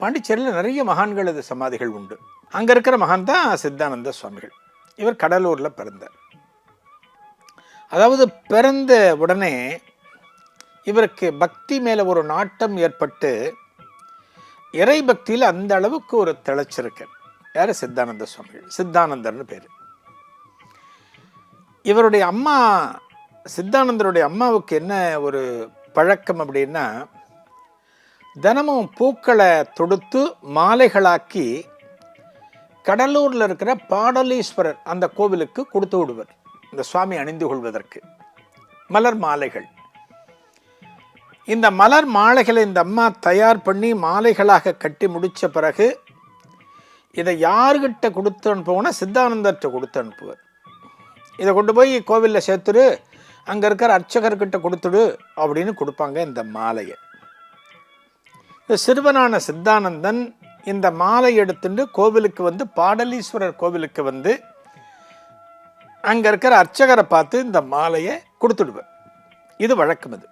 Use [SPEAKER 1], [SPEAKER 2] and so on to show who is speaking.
[SPEAKER 1] பாண்டிச்சேரியில் நிறைய மகான்களது சமாதிகள் உண்டு. அங்கே இருக்கிற மகான் தான் சித்தானந்த சுவாமிகள். இவர் கடலூரில் பிறந்தார். அதாவது பிறந்த உடனே இவருக்கு பக்தி மேலே ஒரு நாட்டம் ஏற்பட்டு இறை பக்தியில் அந்த அளவுக்கு ஒரு திளைச்சிருக்கு யார்? சித்தானந்த சுவாமிகள். சித்தானந்தர்னு பேர். இவருடைய அம்மா சித்தானந்தருடைய அம்மாவுக்கு என்ன ஒரு பழக்கம் அப்படின்னா தினமும் பூக்களை தொடுத்து மாலைகளாக்கி கடலூரில் இருக்கிற பாடலீஸ்வரர் அந்த கோவிலுக்கு கொடுத்து விடுவர். இந்த சுவாமி அணிந்து கொள்வதற்கு. மலர் மாலைகள். இந்த மலர் மாலைகளை இந்த அம்மா தயார் பண்ணி மாலைகளாக கட்டி முடித்த பிறகு இதை யாருக்கிட்ட கொடுத்து அனுப்புவோம்னா சித்தானந்தர்கிட்ட கொடுத்து அனுப்புவார். இதை கொண்டு போய் கோவிலில் சேர்த்துடு அங்கே இருக்கிற அர்ச்சகர்கிட்ட கொடுத்துடு அப்படின்னு கொடுப்பாங்க இந்த மாலையை. இந்த சிறுவனான சித்தானந்தன் இந்த மாலை எடுத்துட்டு கோவிலுக்கு வந்து பாடலீஸ்வரர் கோவிலுக்கு வந்து அங்கே இருக்கிற அர்ச்சகரை பார்த்து இந்த மாலையை கொடுத்துடுவேன் இது வழக்கம் இது